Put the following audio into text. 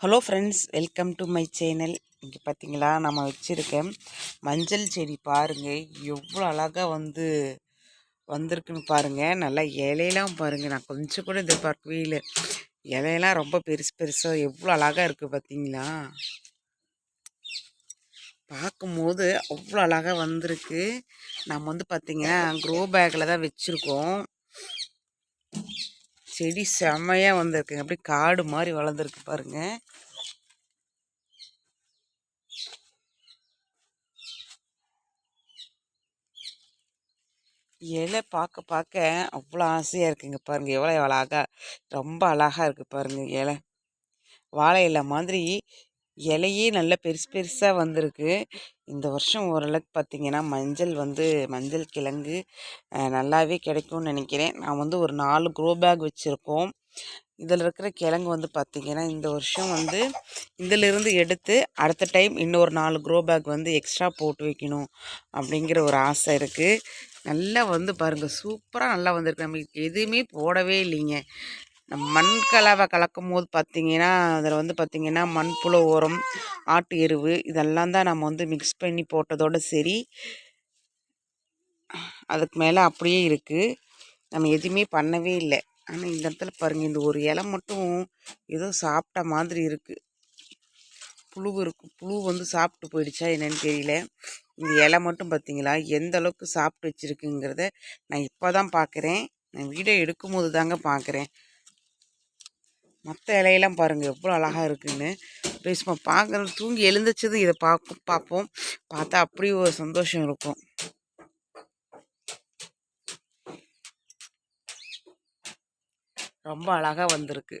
Hello friends welcome to my channel இங்கே பார்த்தீங்களா நம்ம வச்சுருக்கேன் மஞ்சள் செடி பாருங்கள் எவ்வளோ அழகாக வந்து வந்திருக்குன்னு பாருங்கள் நல்லா இலையெல்லாம் பாருங்கள் நான் கொஞ்சம் கூட எதிர்பார்க்கவே இல்லை. இலையெல்லாம் ரொம்ப பெருசு பெருசாக எவ்வளோ அழகாக இருக்குது பார்த்தீங்களா பார்க்கும்போது அவ்வளோ அழகாக வந்திருக்கு. நம்ம வந்து பார்த்திங்கன்னா க்ரோ பேக்கில் தான் வச்சுருக்கோம். செடி செம்மையாக வந்திருக்குங்க. அப்படியே காடு மாதிரி வளர்ந்துருக்கு பாருங்க. இலை பார்க்க பார்க்க அவ்வளோ ஆசையாக இருக்குங்க பாருங்கள் எவ்வளோ அழகாக ரொம்ப அழகாக இருக்குது பாருங்கள் இலை. வாழை இலை மாதிரி இலையே நல்லா பெருசு பெருசாக வந்திருக்கு. இந்த வருஷம் ஓரளவுக்கு பார்த்திங்கன்னா மஞ்சள் வந்து மஞ்சள் கிழங்கு நல்லாவே கிடைக்கும்னு நினைக்கிறேன். நான் வந்து ஒரு நாலு க்ரோ பேக் வச்சுருக்கோம். இதில் இருக்கிற கிழங்கு வந்து பார்த்திங்கன்னா இந்த வருஷம் வந்து இதிலிருந்து எடுத்து அடுத்த டைம் இன்னொரு நாலு க்ரோ பேக் வந்து எக்ஸ்ட்ரா போட்டு வைக்கணும் அப்படிங்கிற ஒரு ஆசை இருக்குது நல்லா வந்து பாருங்கள் சூப்பராக நல்லா வந்திருக்கு. நம்மளுக்கு எதுவுமே போடவே இல்லைங்க. மண் கலவை கலக்கும் போது பார்த்திங்கன்னா அதில் வந்து பார்த்திங்கன்னா மண்புழு உரம் ஆட்டு எருவு இதெல்லாம் தான் நம்ம வந்து மிக்ஸ் பண்ணி போட்டதோடு சரி. அதுக்கு மேலே அப்படியே இருக்குது நம்ம எதுவுமே பண்ணவே இல்லை. ஆனால் இந்த இடத்துல பாருங்கள் இந்த ஒரு இலை மட்டும் ஏதோ சாப்பிட்ட மாதிரி இருக்குது புழு இருக்குது புழு வந்து சாப்பிட்டு போயிடுச்சா என்னன்னு தெரியல. இந்த இலை மட்டும் பார்த்தீங்களா எந்த அளவுக்கு சாப்பிட்டு வச்சுருக்குங்கிறத நான் இப்போ தான் பார்க்குறேன் நான் வீடியோ எடுக்கும்போது தாங்க பார்க்குறேன் மற்ற இலையெல்லாம் பாருங்கள் எவ்வளோ அழகாக இருக்குன்னு. பேசுமா பார்க்குறது தூங்கி எழுந்திரிச்சது இதை பார்க்கும் பார்ப்போம் பார்த்தா அப்படி ஒரு சந்தோஷம் இருக்கும். ரொம்ப அழகாக வந்திருக்கு.